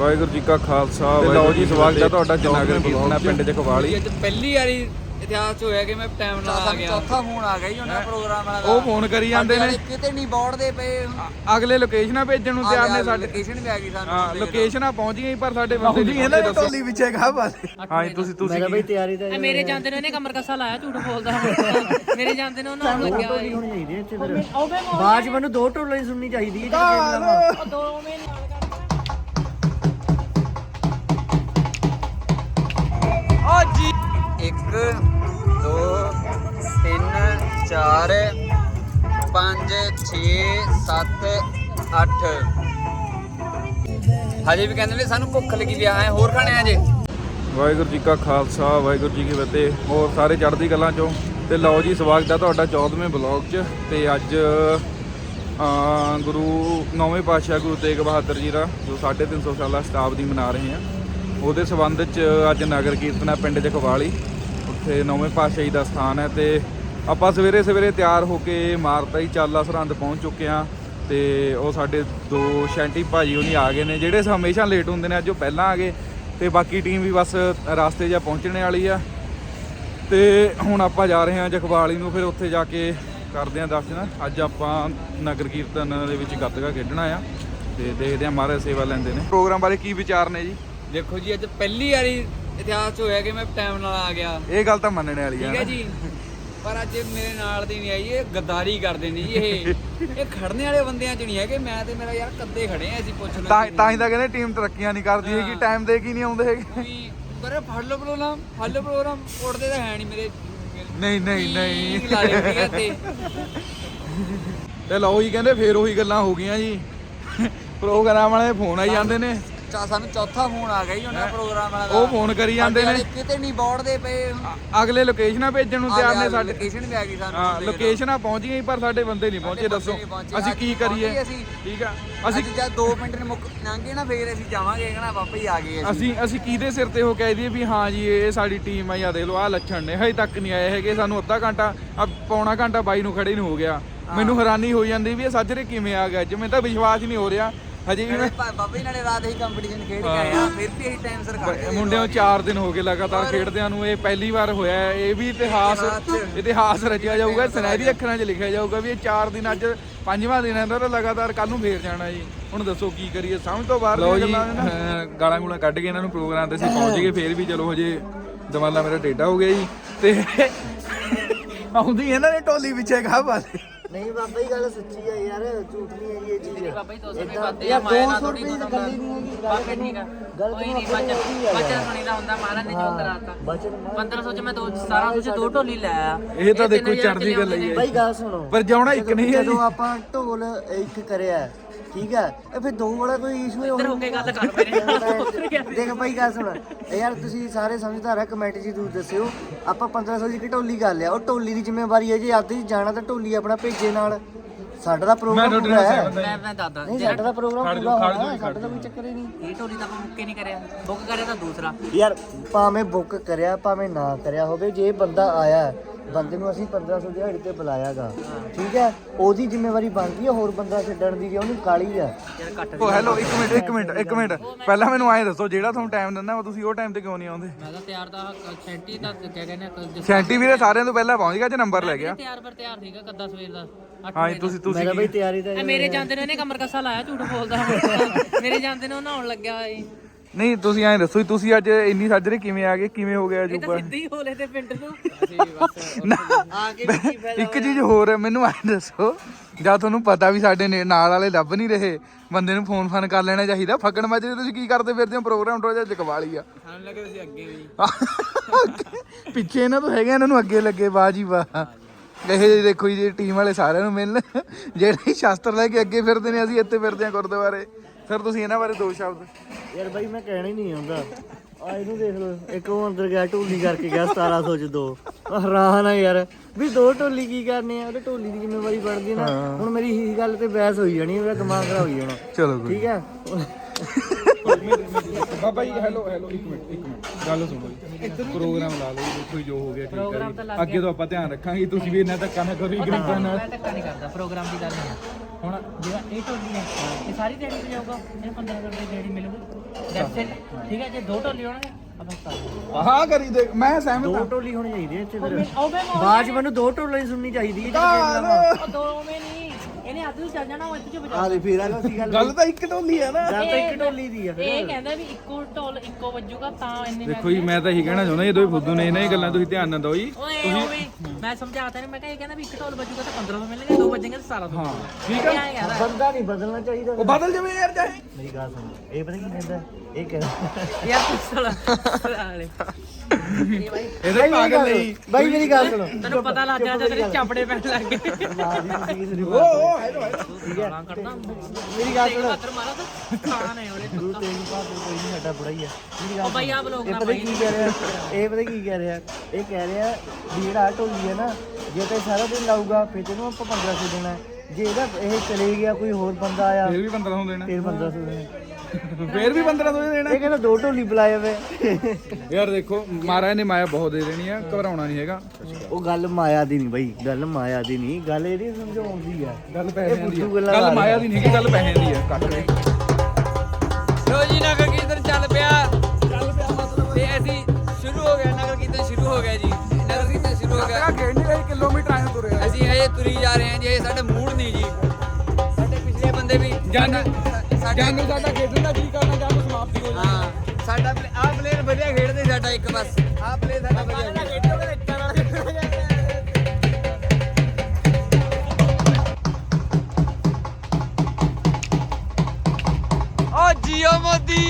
ਵਾਹਿਗੁਰੂ ਜੀ ਕਾ ਖਾਲਸਾ ਤੇ ਲਓ ਜੀ ਸਵਾਗਤ ਹੈ ਤੁਹਾਡਾ ਜਨਾਗਰ ਕੀਰਤਨਾ ਪਿੰਡ ਜਖਵਾਲੀ ਅੱਜ ਪਹਿਲੀ ਵਾਰੀ ਇਤਿਹਾਸ 'ਚ ਹੋਇਆ ਕਿ ਮੈਂ ਟਾਈਮ ਨਾਲ ਆ ਗਿਆ। ਚੌਥਾ ਫੋਨ ਆ ਗਿਆ ਜੀ ਉਹਨਾਂ ਪ੍ਰੋਗਰਾਮ ਵਾਲਾ ਉਹ ਫੋਨ ਕਰੀ ਜਾਂਦੇ ਨੇ। ਕਿਤੇ ਨਹੀਂ ਬੋਰਡਦੇ ਪਏ ਅਗਲੇ ਲੋਕੇਸ਼ਨਾਂ ਭੇਜਣ ਨੂੰ ਤਿਆਰ ਨੇ ਸਾਡੇ। ਲੋਕੇਸ਼ਨ ਵੀ ਆ ਗਈ ਸਾਨੂੰ ਹਾਂ ਲੋਕੇਸ਼ਨਾਂ ਪਹੁੰਚ ਗਈਆਂ ਪਰ ਸਾਡੇ ਬੰਦੇ ਨਹੀਂ ਪਹੁੰਚੇ ਦੱਸੋ। ਟੋਲੀ ਪਿੱਛੇ ਗਾ ਬਸ। ਹਾਂ ਜੀ, ਤੁਸੀਂ ਤੁਸੀਂ ਕੀ- ਤਿਆਰੀ ਤਾਂ ਮੇਰੇ ਜਾਂਦੇ ਨੇ ਇਹਨੇ ਕਮਰ ਕੱਸਾ ਲਾਇਆ ਝੂਠ ਬੋਲਦਾ ਮੇਰੇ ਜਾਂਦੇ ਨੇ ਉਹਨਾਂ ਨੂੰ ਲੱਗਿਆ ਹੋਇਆ ਹੋਣੀ ਚਾਹੀਦੀ ਹੈ ਇੱਥੇ ਫਿਰ। ਉਹ ਮੈਂ ਬਾਅਦ 'ਚ ਮੈਨੂੰ ਦੋ ਟੋਲਾਂ ਸੁਣਨੀ ਚਾਹੀਦੀ ਹੈ ਦਾ। ਦੋ ਮੈਂ ਨਾਲ ਇੱਕ ਦੋ ਤਿੰਨ ਚਾਰ ਪੰਜ 6 7 8 ਹਜੇ ਵੀ ਕਹਿੰਦੇ ਨੇ ਸਾਨੂੰ ਭੁੱਖ ਲੱਗੀ ਵੀ ਆਏ ਹੋਰ ਖਾਣੇ ਆ ਜੇ। ਵਾਹਿਗੁਰੂ ਜੀ ਕਾ ਖਾਲਸਾ ਵਾਹਿਗੁਰੂ ਜੀ ਕੀ ਫਤਿਹ। ਹੋਰ ਸਾਰੇ ਚੜ੍ਹਦੀ ਕਲਾਂ ਚੋਂ। ਤੇ ਲਓ ਜੀ ਸਵਾਗਤ ਹੈ ਤੁਹਾਡਾ 14ਵੇਂ ਬਲੌਗ 'ਚ। ਤੇ ਅੱਜ ਅ, ਗੁਰੂ ਨੌਵੇਂ ਪਾਤਸ਼ਾਹ ਗੁਰੂ ਤੇਗ ਬਹਾਦਰ ਜੀ ਦਾ ਜੋ 350 ਸਾਲਾ ਸ਼ਤਾਬਦੀ ਮਨਾ ਰਹੇ ਆ। ਉਹਦੇ ਸਬੰਧ 'ਚ ਅੱਜ ਨਗਰ ਕੀਰਤਨਾ ਪਿੰਡ ਜਖਵਾਲੀ ਉੱਥੇ ਨੌਵੇਂ ਪਾਤਸ਼ਾਹੀ ਦਾ ਸਥਾਨ ਹੈ ਤੇ ਆਪਾਂ ਸਵੇਰੇ ਸਵੇਰੇ ਤਿਆਰ ਹੋ ਕੇ ਮਾਰਤਾ ਹੀ ਚਾਲਾ ਸਰਹੰਦ ਪਹੁੰਚ ਚੁੱਕੇ ਆ ਤੇ ਉਹ ਸਾਡੇ ਦੋ ਸ਼ੈਂਟੀ ਭਾਜੀ ਉਹਨੀ ਆ ਗਏ ਨੇ, ਜਿਹੜੇ ਹਮੇਸ਼ਾ ਲੇਟ ਹੁੰਦੇ ਨੇ, ਅੱਜ ਉਹ ਪਹਿਲਾਂ ਆ ਗਏ ਤੇ ਬਾਕੀ ਟੀਮ ਵੀ ਬਸ ਰਾਸਤੇ 'ਚ ਪਹੁੰਚਣੇ ਵਾਲੀ ਆ। ਤੇ ਹੁਣ ਆਪਾਂ ਜਾ ਰਹੇ ਹਾਂ ਜਖਵਾਲੀ ਨੂੰ, ਫਿਰ ਉੱਥੇ ਜਾ ਕੇ ਕਰਦੇ ਹਾਂ ਦਰਸ਼ਨ। ਅੱਜ ਆਪਾਂ ਨਗਰ ਕੀਰਤਨ ਦੇ ਵਿੱਚ ਗੱਤਕਾ ਖੇਡਣਾ ਆ ਤੇ ਦੇਖਦੇ ਹਾਂ ਮਹਾਰਾਜ ਸੇਵਾ ਲੈਂਦੇ ਨੇ। ਪ੍ਰੋਗਰਾਮ ਬਾਰੇ ਕੀ ਵਿਚਾਰ ਨੇ ਜੀ? ਦੇਖੋ ਜੀ ਅੱਜ ਪਹਿਲੀ ਵਾਰੀ ਇਤਿਹਾਸ 'ਚ ਹੋਇਆ ਕਿ ਮੈਂ ਟਾਈਮ ਨਾਲ ਆ ਗਿਆ। ਇਹ ਗੱਲ ਤਾਂ ਮੰਨਣੇ ਵਾਲੀ ਆ ਠੀਕ ਹੈ ਜੀ? ਪਰ ਅੱਜ ਮੇਰੇ ਨਾਲ ਦੀ ਨਹੀਂ ਆਈ ਇਹ ਗੱਦਾਰੀ ਕਰਦੇ ਨੇ ਜੀ ਇਹ। ਇਹ ਖੜਨੇ ਵਾਲੇ ਬੰਦਿਆਂ 'ਚ ਨਹੀਂ ਹੈਗੇ ਮੈਂ ਤੇ ਮੇਰਾ ਯਾਰ ਕੱਦੇ ਖੜੇ ਆ ਅਸੀਂ ਪੁੱਛ ਲਓ ਤਾਂ ਤਾਂ ਹੀ ਤਾਂ ਕਹਿੰਦੇ ਟੀਮ ਤਰੱਕੀਆਂ ਨਹੀਂ ਕਰਦੀ ਹੈਗੀ। ਟਾਈਮ ਦੇ ਕੀ ਨਹੀਂ ਆਉਂਦੇ ਹੈਗੇ। ਪਰ ਫੜ ਲਓ ਪ੍ਰੋਗਰਾਮ ਫੜ ਲਓ ਪ੍ਰੋਗਰਾਮ ਉੱਡਦੇ ਤਾਂ ਹੈ ਨਹੀਂ ਮੇਰੇ। ਨਹੀਂ ਨਹੀਂ ਨਹੀਂ। ਤੇ ਤੇ ਲਓ ਜੀ ਕਹਿੰਦੇ ਫੇਰ ਉਹੀ ਗੱਲਾਂ ਹੋ ਗਈਆਂ ਜੀ। ਪ੍ਰੋਗਰਾਮ ਵਾਲੇ ਫੋਨ ਆਈ ਜਾਂਦੇ ਨੇ। ਚਾ ਸਾਨੂੰ ਚੌਥਾ ਫੋਨ ਆ ਗਿਆ ਜੀ ਉਹਨਾਂ ਪ੍ਰੋਗਰਾਮ ਵਾਲਾ ਉਹ ਫੋਨ ਕਰੀ ਜਾਂਦੇ ਨੇ। ਕਿਤੇ ਨਹੀਂ ਬੋਰਡਦੇ ਪਏ। ਅਗਲੇ ਲੋਕੇਸ਼ਨਾਂ ਭੇਜਣ ਨੂੰ ਤਿਆਰ ਨੇ ਸਾਡੇ। ਲੋਕੇਸ਼ਨ ਵੀ ਆ ਗਈ ਸਾਨੂੰ ਹਾਂ ਲੋਕੇਸ਼ਨਾਂ ਪਹੁੰਚ ਗਈਆਂ ਪਰ ਸਾਡੇ ਬੰਦੇ ਨਹੀਂ ਪਹੁੰਚੇ ਦੱਸੋ। ਅਸੀਂ ਕੀ ਕਰੀਏ। ਠੀਕ ਆ। ਅਸੀਂ ਜਦ 2 ਮਿੰਟ ਨੇ ਮੁੱਕ ਲੰਘੇ ਨਾ ਫੇਰ ਅਸੀਂ ਜਾਵਾਂਗੇ ਕਹਣਾ ਪਾਪਾ ਹੀ ਆ ਗਏ ਅਸੀਂ। ਅਸੀਂ ਕਿਹਦੇ ਸਿਰ ਤੇ ਉਹ ਕਹਿ ਦਈਏ ਵੀ ਹਾਂ ਜੀ ਇਹ ਸਾਡੀ ਟੀਮ ਆ ਜਾਂ ਦੇਖ ਲਓ ਆ ਲੱਛਣ ਨੇ ਹਜੇ ਤੱਕ ਨਹੀਂ ਆਏ ਹੈਗੇ ਸਾਨੂੰ ਅੱਧਾ ਘੰਟਾ ਆ ਪੌਣਾ ਘੰਟਾ ਬਾਈ ਨੂੰ ਖੜੇ ਨੂੰ ਹੋ ਗਿਆ। ਮੈਨੂੰ ਹੈਰਾਨੀ ਹੋ ਜਾਂਦੀ ਵੀ ਇਹ ਸੱਜਰੇ ਕਿਵੇਂ ਆ ਗਿਆ ਜਿਵੇਂ ਤਾਂ ਵਿਸ਼ਵਾਸ ਹੀ ਨਹੀਂ ਹੋ ਰਿਹਾ। ਹਜੇ ਵੀ ਮੈਂ ਬਾਬਾ ਜੀ ਨਾਲੇ ਰਾਤ ਹੀ ਕੰਪੀਟੀਸ਼ਨ ਖੇਡ ਕੇ ਆਏ ਆ ਫਿਰ ਵੀ ਅਸੀਂ ਟਾਈਮ ਸਰ ਕਰ ਗਏ ਮੁੰਡਿਆਂ ਨੂੰ 4 ਦਿਨ ਹੋ ਗਏ ਲਗਾਤਾਰ ਖੇਡਦਿਆਂ ਨੂੰ ਇਹ ਪਹਿਲੀ ਵਾਰ ਹੋਇਆ ਹੈ। ਇਹ ਵੀ ਇਤਿਹਾਸ ਇਤਿਹਾਸ ਰਚਿਆ ਜਾਊਗਾ ਸੁਨਹਿਰੀ ਅੱਖਰਾਂ 'ਚ ਲਿਖਿਆ ਜਾਊਗਾ ਵੀ ਇਹ 4 ਦਿਨ ਅੱਜ ਪੰਜਵਾਂ ਦਿਨ ਹੈ ਇਹਦਾ ਤਾਂ ਲਗਾਤਾਰ ਕੱਲ ਨੂੰ ਫੇਰ ਜਾਣਾ ਜੀ। ਹੁਣ ਦੱਸੋ ਕੀ ਕਰੀਏ ਸਮਝ ਤੋਂ ਬਾਹਰ ਦੀਆਂ ਗੱਲਾਂ ਨੇ ਨਾ। ਗਾਲਾਂ ਗੂਲਾਂ ਕੱਢ ਕੇ ਇਹਨਾਂ ਨੂੰ ਪ੍ਰੋਗਰਾਮ ਤੇ ਅਸੀਂ ਪਹੁੰਚ ਗਏ ਫੇਰ ਵੀ ਚਲੋ ਹਜੇ ਦਮਾਲਾ ਮੇਰਾ ਟੇਢਾ ਹੋ ਗਿਆ ਜੀ। ਤੇ ਆਉਂਦੀ ਇਹਨਾਂ ਨੇ ਟੋਲੀ ਪਿੱਛੇ ਗਾ ਬਸ ਨਹੀਂ ਬਾਬਾ ਜੀ ਗੱਲ ਸੱਚੀ ਆ ਯਾਰ ਝੂਠ ਨਹੀਂ ਹੈ ਜੀ ਇਹ ਚੀਜ਼। ਬਾਬਾ ਜੀ 200 ਰੁਪਏ ਵੱਧਦੇ ਆ ਮਾਇਆ ਨਾਲ ਥੋੜੀ ਦੀ ਗੱਲ ਹੀ ਨਹੀਂ ਹੈਗੀ ਬਾਬਾ ਠੀਕ ਆ। ਕੋਈ ਨਹੀਂ ਬਚਨ ਬਚਨ ਸੁਣੀਦਾ ਹੁੰਦਾ ਮਹਾਰਾਜ ਨੇ ਜੋਤ ਕਰਾਤਾ ਬਚਨ 1500 ਚ ਮੈਂ ਦੋ 1700 ਚ ਦੋ ਢੋਲੀ ਲੈ ਆ ਇਹ ਤਾਂ ਦੇਖੋ ਚੜ੍ਹਦੀ ਗੱਲ ਹੀ ਬਾਈ ਗੱਲ ਸੁਣੋ। ਪਰ ਜਾਉਣਾ ਇੱਕ ਨਹੀਂ ਹੈ ਜੀ। ਜਦੋਂ ਆਪਾਂ ਢੋਲ ਇੱਕ ਕਰਿਆ ਠੀਕ ਹੈ? ਇਹ ਫਿਰ ਦੋ ਵਾਲਾ ਕੋਈ ਇਸ਼ੂ ਹੈ ਇੱਧਰ ਹੋ ਕੇ ਗੱਲ ਕਰ ਮੇਰੇ ਨਾਲ ਉੱਧਰ ਗਿਆ ਦੇਖ ਬਾਈ ਗੱਲ ਸੁਣ। ਇਹ ਯਾਰ ਤੁਸੀਂ ਸਾਰੇ ਸਮਝਦਾਰ ਆ ਕਮੈਂਟ ਜੀ ਤੁਸੀਂ ਦੱਸਿਓ। ਆਪਾਂ 1500 ਦੀ ਇੱਕ ਢੋਲੀ ਕਰ ਲਿਆ। ਉਹ ਢੋਲੀ ਦੀ ਜ਼ਿੰਮੇਵਾਰੀ ਹੈ ਜੇ ਆਦੀ ਜਾਣਾ ਤਾਂ ਢੋਲੀ ਆਪਣਾ ਭੇਜੇ ਨਾਲ। ਸਾਡਾ ਤਾਂ ਪ੍ਰੋਗਰਾਮ ਪੂਰਾ ਹੈ। ਮੈਂ ਮੈਂ ਦਾਦਾ ਨਹੀਂ ਸਾਡਾ ਤਾਂ ਪ੍ਰੋਗਰਾਮ ਪੂਰਾ ਹੋਣਾ ਸਾਡਾ ਤਾਂ ਕੋਈ ਚੱਕਰ ਹੀ ਨਹੀਂ। ਇਹ ਢੋਲੀ ਤਾਂ ਆਪਾਂ ਮੁੱਕੇ ਨਹੀਂ ਕਰਿਆ? ਬੁੱਕ ਕਰਿਆ ਤਾਂ ਦੂਸਰਾ। ਯਾਰ ਭਾਵੇਂ ਬੁੱਕ ਕਰਿਆ ਭਾਵੇਂ ਨਾ ਕਰਿਆ ਹੋਵੇ ਜੇ ਬੰਦਾ ਆਇਆ ਬੰਦੇ ਨੂੰ ਅਸੀਂ 1500 ਦਿਹਾੜੀ ਤੇ ਬੁਲਾਇਆਗਾ। ਠੀਕ ਹੈ? ਉਹਦੀ ਜ਼ਿੰਮੇਵਾਰੀ ਬਣਦੀ ਹੈ ਹੋਰ ਬੰਦਾ ਛੱਡਣ ਦੀ ਜੇ ਉਹਨੂੰ ਕਾਲੀ ਆ ਯਾਰ ਕੱਟ ਉਹ ਹੈਲੋ ਇੱਕ ਮਿੰਟ ਇੱਕ ਮਿੰਟ ਇੱਕ ਮਿੰਟ। ਪਹਿਲਾਂ ਮੈਨੂੰ ਐਂ ਦੱਸੋ ਜਿਹੜਾ ਤੁਹਾਨੂੰ ਟਾਈਮ ਦਿੰਦਾ ਉਹ ਤੁਸੀਂ ਉਹ ਟਾਈਮ ਤੇ ਕਿਉਂ ਨਹੀਂ ਆਉਂਦੇ? ਮੈਂ ਤਾਂ ਤਿਆਰ ਦਾ ਸੈਂਟੀ ਦਾ ਕਿਆ ਕਹਿੰਦੇ ਆ, ਸੈਂਟੀ ਵੀਰੇ ਸਾਰਿਆਂ ਤੋਂ ਪਹਿਲਾਂ ਪਹੁੰਚ ਗਿਆ ਜੇ ਨੰਬਰ ਲੈ ਗਿਆ। ਤਿਆਰ ਪਰ ਤਿਆਰ ਸੀਗਾ ਕੱਦਾ ਸਵੇਰ ਦਾ ਹਾਂ ਤੁਸੀਂ ਦਾ। ਤੁਸੀਂ ਮੇਰਾ ਬਈ ਤਿਆਰੀ ਤਾਂ ਇਹ ਮੇਰੇ ਜਾਂਦੇ ਨੇ ਇਹਨੇ ਕਮਰ ਕੱਸਾ ਲਾਇਆ ਝੂਠ ਬੋਲਦਾ ਮੇਰੇ ਜਾਂਦੇ ਨੇ ਉਹ ਨਹਾਉਣ ਲੱਗਿਆ ਹੋਇਆ ਜੀ ਨਹੀਂ ਤੁਸੀਂ ਐਂ ਦੱਸੋ ਤੁਸੀਂ ਅੱਜ ਇੰਨੀ ਸਾਜਰੇ ਕਿਵੇਂ ਆ ਗਏ ਕਿਵੇਂ ਹੋ ਗਿਆ ਇਹ ਤਾਂ ਅਜੂਬਾ ਸਿੱਧੇ ਹੀ ਹੋਲੇ ਤੇ ਪਿੰਡ ਨੂੰ। ਆ ਕੇ ਵੀ ਕੀ ਫਾਇਦਾ ਇੱਕ ਚੀਜ਼ ਹੋਰ ਹੈ ਮੈਨੂੰ ਐਂ ਦੱਸੋ ਜਾਂ ਤੁਹਾਨੂੰ ਪਤਾ ਵੀ ਸਾਡੇ ਨਾਲ ਵਾਲੇ ਲੱਭ ਨਹੀਂ ਰਹੇ ਬੰਦੇ ਨੂੰ ਫੋਨ ਫਾਨ ਕਰ ਲੈਣਾ ਚਾਹੀਦਾ ਫੱਕਣ ਮਾਜਰੇ ਤੁਸੀਂ ਕੀ ਕਰਦੇ ਫਿਰਦੇ ਹੋ ਪ੍ਰੋਗਰਾਮ ਰੋਜ਼ਾ ਚਕਵਾਲੀ ਆ। ਸਾਨੂੰ ਲੱਗੇ ਤੁਸੀਂ ਅੱਗੇ ਵੀ। ਪਿੱਛੇ ਇਹਨਾਂ ਤੋਂ ਹੈਗੇ ਇਹਨਾਂ ਨੂੰ ਅੱਗੇ ਲੱਗੇ ਵਾਹ ਜੀ ਵਾਹ। ਇਹ ਜਿਹੇ ਦੇਖੋ ਜੀ ਟੀਮ ਵਾਲੇ ਸਾਰਿਆਂ ਨੂੰ ਮਿਲਣ ਜਿਹੜੇ ਸ਼ਾਸਤਰ ਲੈ ਕੇ ਅੱਗੇ ਫਿਰਦੇ ਨੇ ਅਸੀਂ ਇੱਥੇ ਫਿਰਦੇ ਹਾਂ ਗੁਰਦੁਆਰੇ। ਸਰ ਤੁਸੀਂ ਇਹਨਾਂ ਬਾਰੇ ਦੋ ਸ਼ਬਦ। ਯਾਰ ਬਾਈ ਮੈਂ ਕਹਿਣਾ ਹੀ ਨਹੀਂ ਆਉਂਦਾ। ਆ ਇਹਨੂੰ ਦੇਖ ਲਓ। ਇੱਕ ਉਹ ਅੰਦਰ ਗਿਆ ਢੋਲੀ ਕਰਕੇ ਗਿਆ 1700 ਚ ਦੋ। ਹੈਰਾਨ ਆ ਯਾਰ। ਵੀ ਦੋ ਢੋਲੀ ਕੀ ਕਰਨੇ ਆ? ਉਹਦੇ ਢੋਲੀ ਦੀ ਜ਼ਿੰਮੇਵਾਰੀ ਬਣਦੀ ਨਾ। ਹੁਣ ਮੇਰੀ ਇਹੀ ਗੱਲ ਤੇ ਬਹਿਸ ਹੋਈ ਜਾਣੀ ਮੇਰਾ ਦਿਮਾਗ ਖਰਾਬ ਹੋਈ ਜਾਣਾ। ਚਲੋ ਕੋਈ ਠੀਕ ਹੈ ਬਾਬਾ ਜੀ ਹੈਲੋ ਹੈਲੋ ਇੱਕ ਮਿੰਟ ਇੱਕ ਮਿੰਟ। ਗੱਲ ਸੁਣੋ ਜੀ। ਪ੍ਰੋਗਰਾਮ ਲਾ ਲਓ ਜੀ, ਦੇਖੋ ਜੀ ਜੋ ਹੋ ਗਿਆ ਠੀਕ ਹੈ ਜੀ। ਅੱਗੇ ਤੋਂ ਆਪਾਂ ਧਿਆਨ ਰੱਖਾਂਗੇ ਤੁਸੀਂ ਵੀ ਇੰਨਾ ਧੱਕਾ ਨਾ ਕਰੋ ਜੀ ਗਰੀਬਾਂ ਨਾਲ ਮੈਂ ਧੱਕਾ ਨਹੀਂ ਕਰਦਾ ਪ੍ਰੋਗਰਾਮ ਦੀ ਗੱਲ ਨਹੀਂ ਹੈ ਹੁਣ ਜਿਹੜਾ ਇਹ ਢੋਲੀ ਹੈ ਇਹ ਸਾਰੀ ਦਿਹਾੜੀ ਤੇ ਜਾਊਗਾ? ਇਹ 15 ਰੁਪਏ ਦੀ ਦਿਹਾੜੀ ਮਿਲੂਗੀ। That's it. ਠੀਕ ਹੈ ਜੇ ਦੋ ਢੋਲੀ ਹੋਣਗੇ ਆਪਾਂ ਸਟਾਰਟ ਹਾਂ ਕਰੀ ਦੇ ਮੈਂ ਸਹਿਮਤ ਦੋ ਹਾਂ। ਟੋਲੀ ਹੋਣੀ ਚਾਹੀਦੀ ਹੈ ਇੱਥੇ ਫਿਰ। ਉਹ ਮੈਂ ਬਾਅਦ ਚ ਮੈਨੂੰ ਦੋ ਟੋਲੀ ਸੁਣਨੀ ਚਾਹੀਦੀ ਹੈ ਦੋ ਨਹੀਂ। ਇਹਨੇ ਅੱਧ ਨੂੰ ਚੱਲ ਜਾਣਾ ਉਹ ਇੱਥੇ ਚ ਵਜਾ ਆ ਦੇ ਫੇਰ ਆ ਗੱਲ ਗੱਲ ਤਾਂ ਇੱਕ ਟੋਲੀ ਹੈ ਨਾ। ਗੱਲ ਤਾਂ ਇੱਕ ਟੋਲੀ ਦੀ ਆ। ਇਹ ਕਹਿੰਦਾ ਵੀ ਇੱਕੋ ਢੋਲ ਇੱਕੋ ਵੱਜੂਗਾ ਤਾਂ ਇੰਨੇ ਦੇਖੋ ਜੀ ਮੈਂ ਤਾਂ ਇਹੀ ਕਹਿਣਾ ਚਾਹੁੰਦਾ ਇਹ ਦੋਵੇਂ ਫੁੱਦੂ ਨੇ ਇਹਨਾਂ ਹੀ ਗੱਲਾਂ ਤੁਸੀਂ ਧਿਆਨ ਨਾ ਦਿਓ ਜੀ। ਓਏ ਓਏ ਮੈਂ ਸਮਝਾਤਾ ਨੇ ਮੈਂ ਕਿਹਾ ਇਹ ਕਹਿੰਦਾ ਵੀ ਇੱਕ ਢੋਲ ਵੱਜੂਗਾ ਤਾਂ 1500 ਮਿਲਣਗੇ ਦੋ ਵੱਜਣਗੇ ਤਾਂ 1700 ਹਾਂ ਠੀਕ ਆ। ਬੰਦਾ ਨਹੀਂ ਬਦਲਣਾ ਚਾਹੀਦਾ। ਉਹ ਬਦਲ ਜਾਵੇ ਯਾਰ ਚਾਹੇ। ਮੇਰੀ ਗੱਲ ਸੁਣ ਇਹ ਪਤਾ ਕੀ ਕਹਿੰਦਾ? ਇਹ ਕਹਿੰਦਾ ਯਾਰ ਪੁੱਛ ਲੈ ਇਹਦੇ ਪਾਗਲ ਨਹੀਂ ਬਾਈ ਮੇਰੀ ਗੱਲ ਸੁਣੋ। ਤੈਨੂੰ ਪਤਾ ਲੱਗ ਗਿਆ ਤੇਰੇ ਚਾਪੜੇ ਪੈਣ ਲੱਗ ਗਏ। ਓ ਓ ਠੀਕ ਹੈ ਗਾਲਾਂ ਕੱਢਦਾ ਮੇਰੀ ਗੱਲ ਸੁਣੋ। ਪੱਥਰ ਮਾਰਾ ਤਾਂ ਖਾਣ ਹੈ ਉਹਦੇ ਗੁਰੂ ਤੇਗ ਬਹਾਦਰ ਕੋਈ ਨਹੀਂ ਸਾਡਾ ਬੁੜਾ ਹੀ ਆ ਮੇਰੀ ਗੱਲ ਉਹ ਬਾਈ ਆ ਬਲੋਗ ਇਹ ਨਾ ਪਤਾ ਕੀ ਕਹਿ ਰਿਹਾ? ਇਹ ਪਤਾ ਕੀ ਕਹਿ ਰਿਹਾ? ਇਹ ਕਹਿ ਰਿਹਾ ਵੀ ਜਿਹੜਾ ਆਹ ਢੋਲੀ ਹੈ ਨਾ ਜੇ ਤੇ ਸਾਰਾ ਦਿਨ ਲਾਊਗਾ ਫਿਰ ਤੈਨੂੰ ਆਪਾਂ 1500 ਦੇਣਾ ਹੈ। ਜੇ ਇਹਦਾ ਇਹ ਚਲੇ ਗਿਆ ਕੋਈ ਹੋਰ ਬੰਦਾ ਆਇਆ ਫੇਰ ਵੀ 1500 ਦੇਣਾ। ਫਿਰ 1500 ਦੇਣਾ ਫੇਰ ਵੀ 1500 ਦੇਣਾ। ਇਹ ਕਹਿੰਦਾ ਦੋ ਢੋਲੀ ਬੁਲਾਏ ਵੇ। ਯਾਰ ਦੇਖੋ ਮਹਾਰਾਜ ਨੇ ਮਾਇਆ ਬਹੁਤ ਦੇ ਦੇਣੀ ਆ ਘਬਰਾਉਣਾ ਨਹੀਂ ਹੈਗਾ। ਉਹ ਗੱਲ ਮਾਇਆ ਦੀ ਨਹੀਂ ਬਾਈ ਗੱਲ ਮਾਇਆ ਦੀ ਨਹੀਂ ਗੱਲ ਇਹਦੀ ਸਮਝਾਉਣ ਦੀ ਆ। ਗੱਲ ਪੈਸਿਆਂ ਦੀ ਆ। ਗੱਲਾਂ ਲਾ ਮਾਇਆ ਦੀ ਨਹੀਂ ਹੈਗੀ ਗੱਲ ਪੈਸਿਆਂ ਦੀ ਆ ਕੱਟ ਦੇ। ਲੋ ਜੀ ਨਗਰ ਕੀਰਤਨ ਚੱਲ ਪਿਆ। ਚੱਲ ਪਿਆ ਮਤਲਬ ਤੇ ਅਸੀਂ ਸ਼ੁਰੂ ਹੋ ਗਿਆ ਨਗਰ ਕੀਰਤਨ ਸ਼ੁਰੂ ਹੋ ਗਿਆ ਜੀ। ਨਗਰ ਕੀਰਤਨ ਸ਼ੁਰੂ ਹੋ ਗਿਆ। ਖੇਡ ਨਹੀਂ ਰਹੀ ਕਿਲੋਮੀਟਰ ਆਏ ਤੁਰੇ ਆ। ਅਸੀਂ ਹਜੇ ਤੁਰੀ ਜਾ ਰਹੇ ਹਾਂ ਜੀ ਇਹ ਸਾਡੇ ਮੂਡ ਨਹੀਂ ਜੀ। ਸਾਡੇ ਪਿਛਲੇ ਬੰਦੇ ਵੀ ਜੰਗ ਸਾਡੇ ਖੇਡਣ ਦਾ ਜੀ ਕਰਨਾ ਜੰਗ ਸਮਾਪਤੀ ਹੋ ਹਾਂ ਸਾਡਾ ਆ ਪਲੇਅਰ ਵਧੀਆ ਖੇਡਦੇ ਸਾਡਾ ਇੱਕ ਬਸ। ਆ ਪਲੇਅਰ ਸਾਡਾ ਵਧੀਆ ਖੇਡਦੇ। ਜੀਓ ਮੋਦੀ!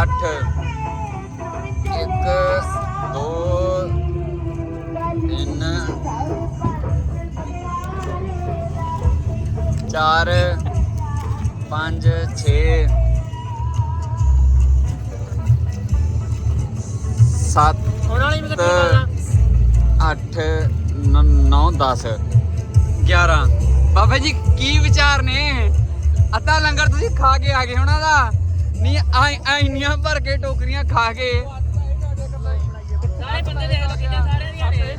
ਅੱਠ। ਇੱਕ ਦੋ ਤਿੰਨ ਚਾਰ ਪੰਜ ਛੇ ਸੱਤ ਹੁਣ ਵਾਲੀ ਵੀ ਕੱਟੀ ਜਾਣਾ 8 9 10 11 ਬਾਬਾ ਜੀ ਕੀ ਵਿਚਾਰ ਨੇ? ਅੱਧਾ ਲੰਗਰ ਤੁਸੀਂ ਖਾ ਕੇ ਆ ਗਏ ਉਹਨਾਂ ਦਾ ਨਹੀਂ ਆ ਇੰਨੀਆਂ ਭਰ ਕੇ ਟੋਕਰੀਆਂ ਖਾ ਕੇ। ਸਾਰੇ ਬੰਦੇ ਦੇਖ ਲੋ ਕਿੰਨੇ ਸਾਰੇ ਦੀਆਂ ਨੇ।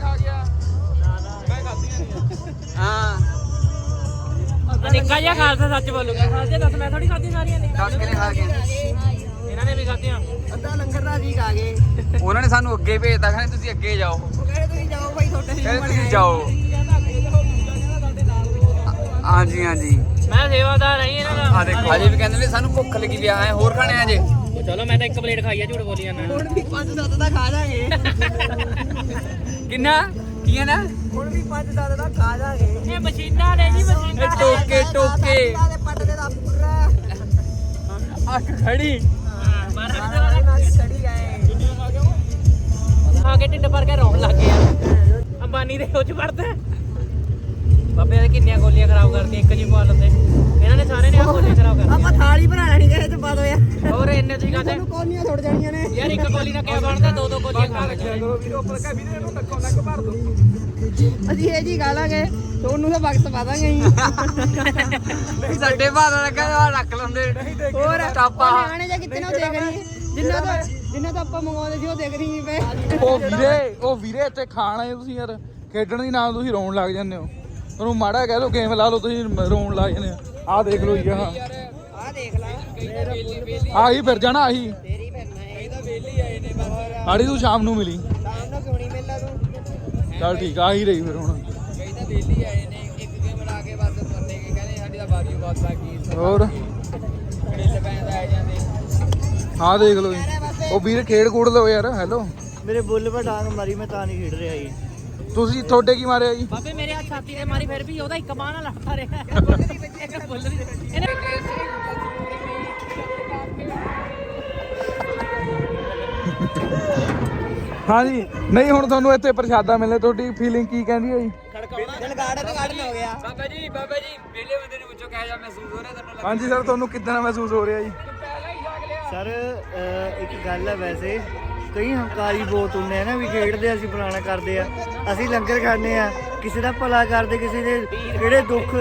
ਹਾਂ। ਨਿੱਕਾ ਜਿਹਾ ਖਾਲਸਾ ਸੱਚ ਬੋਲੂਗਾ ਖਾਲਸੇ ਦੱਸ ਮੈਂ ਥੋੜੀ ਖਾਦੀ ਸਾਰੀਆਂ ਨੇ। ਦੱਸ ਕਿਨੇ ਖਾ ਗਏ? ਇਹਨਾਂ ਨੇ ਵੀ ਖਾਧੀਆਂ। ਅੱਧਾ ਲੰਗਰ ਦਾ ਜੀ ਆ ਗਏ। ਉਹਨਾਂ ਨੇ ਸਾਨੂੰ ਅੱਗੇ ਭੇਜਤਾ ਕਹਿੰਦੇ ਤੁਸੀਂ ਅੱਗੇ ਜਾਓ। ਕਹਿੰਦੇ ਤੁਸੀਂ ਜਾਓ ਭਾਈ ਤੁਹਾਡੇ ਤੁਸੀਂ ਜਾਓ। ਹਾਂਜੀ ਹਾਂਜੀ। ਮੈਂ ਸੇਵਾਦਾਰ ਨਹੀਂ ਇਹਨਾਂ ਦਾ। ਆ ਦੇਖੋ। ਹਜੇ ਵੀ ਕਹਿੰਦੇ ਨੇ ਸਾਨੂੰ ਭੁੱਖ ਲੱਗੀ ਵੀ ਆਏ ਹੋਰ ਖਾਣੇ ਆ ਜੇ। ਚਲੋ ਮੈਂ ਤਾਂ ਇੱਕ ਪਲੇਟ ਖਾਈ ਆ ਝੂਠ ਬੋਲੀ ਜਾਂਦਾ। ਹੁਣ ਵੀ 5-7 ਦਾ ਖਾ ਜਾਗੇ। ਕਿੰਨਾ? ਕੀ ਹੈ ਨਾ ਹੁਣ ਵੀ 5-7 ਦਾ ਖਾ ਜਾਗੇ। ਇਹ ਮਸ਼ੀਨਾਂ ਨੇ ਜੀ ਮਸ਼ੀਨਾਂ ਟੋਕੇ ਟੋਕੇ। ਦੇ ਪੱਟ ਦੇ ਦਾ ਪੂਰਾ। ਅੱਖ ਖੜੀ। ਸਾਰੇ ਨਾਲ ਛੜੀ ਗਏ। ਖਾ ਕੇ ਢਿੱਡ ਭਰ ਕੇ ਰੋਣ ਲੱਗ ਗਿਆ ਅੰਬਾਨੀ ਦੇ ਉਹ ਚ ਵੜਦਾ। ਬਾਬੇ ਨੇ ਕਿੰਨੀਆਂ ਗੋਲੀਆਂ ਖਰਾਬ ਕਰਤੀਆਂ ਇੱਕ ਜੀ ਮਾਰ ਲੈਂਦੇ। ਇਹਨਾਂ ਨੇ ਸਾਰੇ ਨੇ ਆ ਗੋਲੀਆਂ ਖਰਾਬ ਕਰਤੀਆਂ। ਆਪਾਂ ਥਾਲੀ ਬਣਾ ਲੈਣੀ ਕਹੇ ਤੇ ਪਾ ਦੋ ਯਾਰ। ਹੋਰ ਇੰਨੇ ਤੁਸੀਂ ਕਹਿੰਦੇ ਕੋਨੀਆਂ ਥੋੜ ਜਾਣੀਆਂ ਨੇ। ਯਾਰ ਇੱਕ ਗੋਲੀ ਨਾਲ ਕਿਆ ਬਣਦਾ? ਦੋ ਦੋ ਗੋਲੀਆਂ ਖਾ ਲੈਂਦੇ। ਅਸੀਂ ਇਹ ਜੀ ਖਾ ਲਾਂਗੇ ਤੁਹਾਨੂੰ ਤਾਂ ਵਕਤ ਪਾ ਦਾਂਗੇ ਨਹੀਂ ਸਾਡੇ ਬਾਦ ਲੱਗਾ ਆ ਰੱਖ ਲੈਂਦੇ। ਹੋਰ ਟਾਪਾ। ਨਿਆਣੇ ਜਾਂ ਕਿਤੇ ਨਾ ਦੇਖ ਰਹੀ ਜਿੰਨਾ ਤੋਂ ਜਿੰਨਾ ਤੋਂ ਆਪਾਂ ਮੰਗਵਾਉਂਦੇ ਸੀ ਉਹ ਦੇਖ ਰਹੀ ਪਏ। ਉਹ ਵੀਰੇ ਉਹ ਵੀਰੇ ਇੱਥੇ ਖਾਣ ਆਏ ਤੁਸੀਂ ਯਾਰ। ਖੇਡਣ ਦੀ ਨਾਮ ਤੁਸੀਂ ਰੋਣ ਲੱਗ ਜਾਂਦੇ ਹੋ। ਉਹਨੂੰ ਮਾੜਾ ਕਹਿ ਲੋ ਗੇਮ ਲਾ ਲੋ ਤੁਸੀਂ ਰੋਣ ਲੱਗ ਜਾਂਦੇ ਆ। ਆਹ ਦੇਖ ਲਓ ਜੀ, ਆਹ। ਆਹ ਦੇਖ ਲੈ ਆਹੀ ਫਿਰ ਜਾਣਾ, ਆਹੀ। ਤੇਰੀ ਫਿਰਨਾ ਹੈ ਇਹਦਾ ਆੜੀ ਤੂੰ ਸ਼ਾਮ ਨੂੰ ਮਿਲੀ। ਸ਼ਾਮ ਨੂੰ ਕਿਉਂ ਨਹੀਂ ਮਿਲਦਾ ਤੂੰ ਚੱਲ ਠੀਕ ਆਹੀ ਰਹੀ ਫਿਰ ਹੁਣ। ਕਈ ਤਾਂ ਵੇਲੀ ਆਏ ਨੇ ਇੱਕ ਗੇਮ ਲਾ ਕੇ ਬਸ ਮਰਨੇ ਕੇ ਕਹਿੰਦੇ ਸਾਡੀ ਤਾਂ ਬਾਰੀ ਬਹੁਤ ਬਾਕੀ ਹੋਰ? ਗੜਿਲ ਪੈਂਦਾ ਆ ਜਾਂਦੇ ਆਹ ਦੇਖ ਲਓ ਜੀ। ਉਹ ਵੀਰ ਖੇਡ ਕੂੜ ਲਓ ਯਾਰ, ਹੈਲੋ। ਮੇਰੇ ਬੁੱਲ ਪਰ ਡਾਂਗ ਮਾਰੀ, ਮੈਂ ਤਾਂ ਨਹੀਂ ਖੇਡ ਰਿਹਾ ਜੀ। ਤੁਸੀਂ ਤੁਹਾਡੇ ਕੀ ਮਾਰਿਆ ਜੀ? ਬਾਬੇ ਮੇਰੇ ਆ ਛਾਤੀ ਤੇ ਮਾਰੀ ਫਿਰ ਵੀ ਉਹਦਾ ਇੱਕ ਬਾਹ ਨਾਲ ਲੜਦਾ ਰਿਹਾ। ਇੱਕ ਬੁੱਲ ਦੀ ਇਹਨੇ ਹਾਂਜੀ ਨਹੀਂ ਹੁਣ ਤੁਹਾਨੂੰ ਇੱਥੇ ਪ੍ਰਸ਼ਾਦਾ ਮਿਲੇ ਤੁਹਾਡੀ ਫੀਲਿੰਗ ਕੀ ਕਹਿੰਦੀ ਹੈ ਜੀ? ਹੋ ਗਿਆ। ਬਾਬਾ ਜੀ ਬਾਬਾ ਜੀ ਵੇਲੇ ਬੰਦੇ ਨੂੰ ਪੁੱਛੋ ਕਿਹੋ ਜਿਹਾ ਮਹਿਸੂਸ ਹੋ ਰਿਹਾ ਤੁਹਾਨੂੰ ਹਾਂਜੀ ਸਰ ਤੁਹਾਨੂੰ ਕਿੱਦਾਂ ਦਾ ਮਹਿਸੂਸ ਹੋ ਰਿਹਾ ਜੀ? ਸਰ ਇੱਕ ਗੱਲ ਹੈ ਵੈਸੇ। ਕਈ ਹੰਕਾਰੀ ਬਹੁਤ ਹੁੰਦੇ ਆ ਨਾ ਵੀ ਖੇਡਦੇ ਆ, ਅਸੀਂ ਫਲਾਣਾ ਕਰਦੇ ਆ। ਅਸੀਂ ਲੰਗਰ ਖਾਂਦੇ ਆ ਕਿਸੇ ਦਾ ਭਲਾ ਕਰਦੇ ਕਿਸੇ ਦੇ ਕਿਹੜੇ ਦੁੱਖ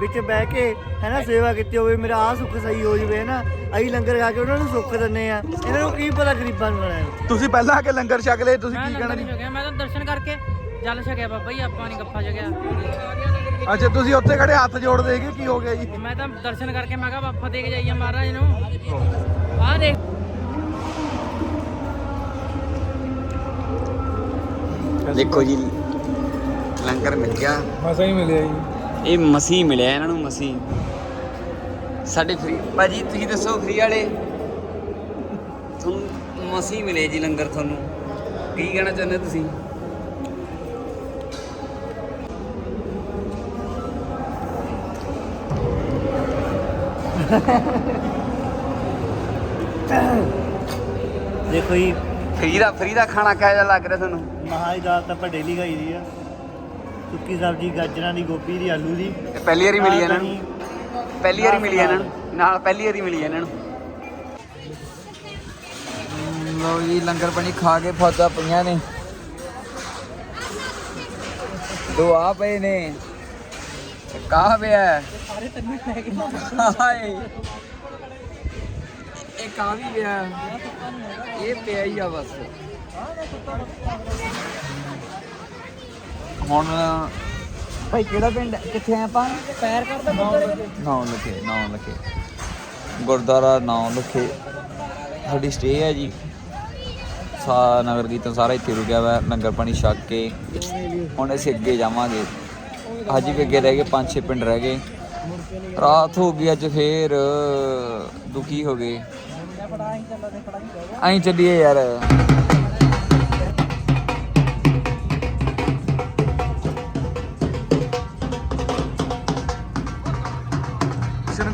ਵਿੱਚ ਬਹਿ ਕੇ ਹੈਨਾ ਸੇਵਾ ਕੀਤੀ ਹੋਵੇ ਮੇਰਾ ਆ ਸੁੱਖ ਸਹੀ ਹੋ ਜਵੇ ਨਾ ਅਸੀਂ ਲੰਗਰ ਖਾ ਕੇ ਉਹਨਾਂ ਨੂੰ ਸੁੱਖ ਦਿੰਨੇ ਆ। ਇਹਨਾਂ ਨੂੰ ਕੀ ਪਤਾ ਗਰੀਬਾਂ ਨੂੰ ਲੈਣਾ। ਤੁਸੀਂ ਪਹਿਲਾਂ ਆ ਕੇ ਲੰਗਰ ਛਕ ਲਏ ਤੁਸੀਂ ਮੈਂ ਕੀ ਕਹਿਣਾ ਲੰਗਰ ਜੀ ਛਕਿਆ ਮੈਂ ਤਾਂ ਦਰਸ਼ਨ ਕਰਕੇ ਜਲ ਛਕਿਆ ਬਾਬਾ ਜੀ ਆਪਾਂ ਨਹੀਂ ਗੱਫਾ ਛਕਿਆ। ਅੱਛਾ ਤੁਸੀਂ ਉੱਥੇ ਖੜੇ ਹੱਥ ਜੋੜਦੇ ਸੀਗੇ ਕੀ ਹੋ ਗਿਆ ਜੀ? ਮੈਂ ਤਾਂ ਦਰਸ਼ਨ ਕਰਕੇ ਮੈਂ ਕਿਹਾ ਬਾਬਾ ਦੇ ਕੇ ਜਾਈਏ ਮਹਾਰਾਜ ਨੂੰ। ਆਹ ਦੇਖ ਦੇਖੋ ਜੀ ਲੰਗਰ ਮਿਲ ਗਿਆ। ਮਸਾ ਹੀ ਮਿਲਿਆ ਜੀ। ਇਹ ਮਸੀਂ ਮਿਲਿਆ ਇਹਨਾਂ ਨੂੰ ਮਸੀਂ ਸਾਡੇ ਫਰੀ ਭਾਜੀ ਤੁਸੀਂ ਦੱਸੋ ਫਰੀ ਵਾਲੇ? ਤੁਹਾਨੂੰ ਮਸੀਂ ਮਿਲੇ ਜੀ ਲੰਗਰ ਤੁਹਾਨੂੰ। ਕੀ ਕਹਿਣਾ ਚਾਹੁੰਦੇ ਤੁਸੀਂ? ਦੇਖੋ ਜੀ ਫਰੀ ਦਾ ਫਰੀ ਦਾ ਖਾਣਾ ਕਿਹੋ ਜਿਹਾ ਲੱਗ ਰਿਹਾ ਤੁਹਾਨੂੰ? ਮਹਾਜ ਦਾਲ ਤਾਂ ਆਪਾਂ ਡੇਲੀ ਖਾਈ ਦੀ ਆ। ਸੁੱਕੀ ਸਬਜ਼ੀ ਗਾਜਰਾਂ ਦੀ ਗੋਭੀ ਦੀ ਆਲੂ ਦੀ। ਇਹ ਪਹਿਲੀ ਵਾਰੀ ਮਿਲੀ ਇਹਨਾਂ ਨੂੰ। ਪਹਿਲੀ ਵਾਰੀ ਮਿਲੀ ਇਹਨਾਂ ਨੂੰ। ਨਾਲ ਪਹਿਲੀ ਵਾਰੀ ਮਿਲੀ ਇਹਨਾਂ ਨੂੰ। ਲੋ ਜੀ ਲੰਗਰ ਪਾਣੀ ਖਾ ਕੇ ਫੌਜਾਂ ਪਈਆਂ ਨੇ। ਦੋ ਆ ਪਏ ਨੇ। ਕਾ ਪਿਆ? ਸਾਰੇ ਤੈਨੂੰ ਲੈ ਕੇ ਹਾਏ। ਇਹ ਕਾ ਵੀ ਪਿਆ? ਇਹ ਪਿਆ ਹੀ ਆ ਬਸ। ਹੁਣ ਭਾਈ ਕਿਹੜਾ ਪਿੰਡ ਕਿੱਥੇ ਆ ਆਪਾਂ? ਪੈਰ ਕਰਦਾ ਨਾਉ ਲਖੇ ਨਾਉ ਲਖੇ। ਗੁਰਦੁਆਰਾ ਨਾਉ ਲਖੇ। ਸਾਡੀ ਸਟੇ ਹੈ ਜੀ। ਸਾ ਨਗਰ ਕੀਰਤਨ ਸਾਰਾ ਇੱਥੇ ਰੁਕਿਆ ਵਾ ਲੰਗਰ ਪਾਣੀ ਛਕ ਕੇ। ਹੁਣ ਅਸੀਂ ਅੱਗੇ ਜਾਵਾਂਗੇ। ਅੱਜ ਵੀ ਅੱਗੇ ਰਹਿ ਗਏ ਪੰਜ ਛੇ ਪਿੰਡ ਰਹਿ ਗਏ। ਰਾਤ ਹੋ ਗਈ ਅੱਜ ਫੇਰ ਦੁਖੀ ਹੋ ਗਏ। ਐਂ ਚੱਲੀਏ ਯਾਰ।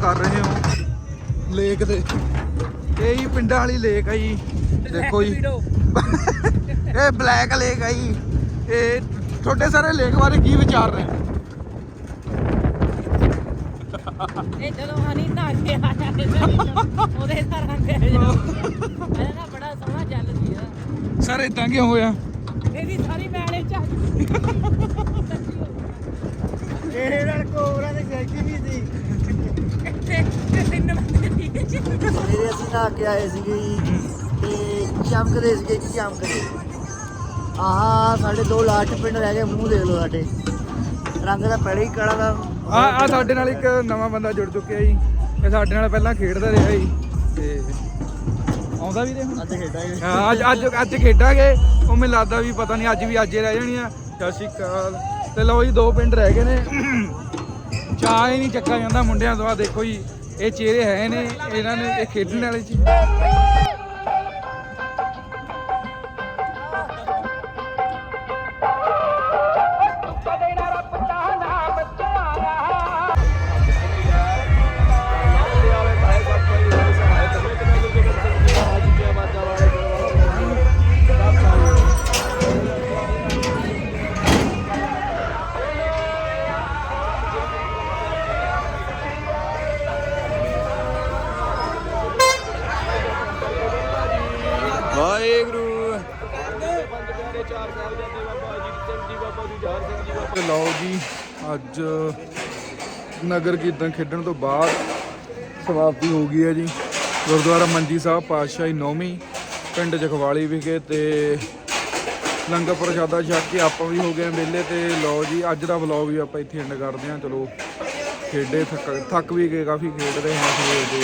ਕਰ ਰਹੇ ਹੋ? ਲੇਕ ਦੇ ਇਹ ਹੀ ਪਿੰਡਾਂ ਵਾਲੀ ਲੇਕ ਆ ਜੀ। ਦੇਖੋ ਜੀ। ਇਹ ਬਲੈਕ ਲੇਕ ਆ ਜੀ। ਇਹ ਛੋਟੇ ਸਾਰੇ ਲੇਕ ਬਾਰੇ ਕੀ ਵਿਚਾਰ ਰਹੇ ਇਹ ਜਦੋਂ ਹਨੀ ਨਾ ਕੇ ਆਇਆ ਉਹਦੇ ਤਰ੍ਹਾਂ ਤੇ ਜੋ ਇਹਦਾ ਬੜਾ ਸੋਹਣਾ ਜਲ ਸੀ। ਸਰ ਇਦਾਂ ਕਿਉਂ ਹੋਇਆ? ਇਹਦੀ ਸਾਰੀ ਮੈਲੇ ਚ ਇਹ ਨਾਲ ਕੋਬਰਾ ਦੇ ਸੈਲਫੀ ਵੀ ਸੀ ਤੇ ਤਿੰਨ ਬੰਦੇ ਸੀ ਸਵੇਰੇ ਅਸੀਂ ਨਹਾ ਕੇ ਆਏ ਸੀਗੇ ਜੀ ਤੇ ਚਮਕਦੇ ਸੀਗੇ ਜੀ ਚਮਕਦੇ ਆਹ ਸਾਡੇ ਦੋ ਲਾਸਟ ਪਿੰਡ ਰਹਿ ਗਏ ਮੂੰਹ ਦੇਖ ਲਓ ਸਾਡੇ। ਰੰਗ ਦਾ ਪਹਿਲੇ ਹੀ ਕਾਲਾ ਦਾ। ਆ ਆ ਸਾਡੇ ਨਾਲ ਇੱਕ ਨਵਾਂ ਬੰਦਾ ਜੁੜ ਚੁੱਕਿਆ ਜੀ। ਇਹ ਸਾਡੇ ਨਾਲ ਪਹਿਲਾਂ ਖੇਡਦਾ ਰਿਹਾ ਜੀ। ਤੇ ਆਉਂਦਾ ਵੀ ਹੁਣ। ਅੱਜ ਖੇਡਾਂਗੇ। ਹਾਂ, ਅੱਜ ਅੱਜ ਅੱਜ ਖੇਡਾਂਗੇ। ਉਹ ਮੈਨੂੰ ਲੱਗਦਾ ਵੀ ਪਤਾ ਨਹੀਂ ਅੱਜ ਵੀ ਅੱਜ ਹੀ ਰਹਿ ਜਾਣੀਆਂ ਸਤਿ ਸ਼੍ਰੀ ਅਕਾਲ। ਤੇ ਲਓ ਜੀ ਦੋ ਪਿੰਡ ਰਹਿ ਗਏ ਨੇ। ਚਾਹ ਹੀ ਨਹੀਂ ਚੱਕਾ ਜਾਂਦਾ ਮੁੰਡਿਆਂ ਤੋਂ। ਆ ਦੇਖੋ ਜੀ। ਇਹ ਚਿਹਰੇ ਹੈ ਨੇ ਇਹਨਾਂ ਨੇ ਇਹ ਖੇਡਣ ਵਾਲੇ ਚ ਨਗਰ ਕੀਰਤਨ ਖੇਡਣ ਤੋਂ ਬਾਅਦ ਸਮਾਪਤੀ ਹੋ ਗਈ ਹੈ ਜੀ। ਗੁਰਦੁਆਰਾ ਮੰਜੀ ਸਾਹਿਬ ਪਾਤਸ਼ਾਹੀ ਨੌਵੀਂ, ਪਿੰਡ ਜਖਵਾਲੀ ਵਿਖੇ ਤੇ ਲੰਗਰ ਪ੍ਰਸ਼ਾਦਾ ਛਕ ਕੇ ਆਪਾਂ ਵੀ ਹੋ ਗਏ ਵਿਹਲੇ ਤੇ ਲਓ ਜੀ, ਅੱਜ ਦਾ ਵਲੌਗ ਵੀ ਆਪਾਂ ਇੱਥੇ ਐਂਡ ਕਰਦੇ ਹਾਂ। ਚਲੋ ਖੇਡੇ ਥੱਕ ਥੱਕ ਵੀ ਗਏ, ਕਾਫੀ ਖੇਡ ਰਹੇ ਹਾਂ ਸਵੇਰ ਦੇ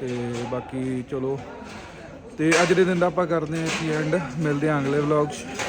ਤੇ ਬਾਕੀ ਚਲੋ, ਤੇ ਅੱਜ ਦੇ ਦਿਨ ਦਾ ਆਪਾਂ ਕਰਦੇ ਹਾਂ ਇੱਥੇ ਐਂਡ ਮਿਲਦੇ ਹਾਂ ਅਗਲੇ ਵਲੌਗ 'ਚ।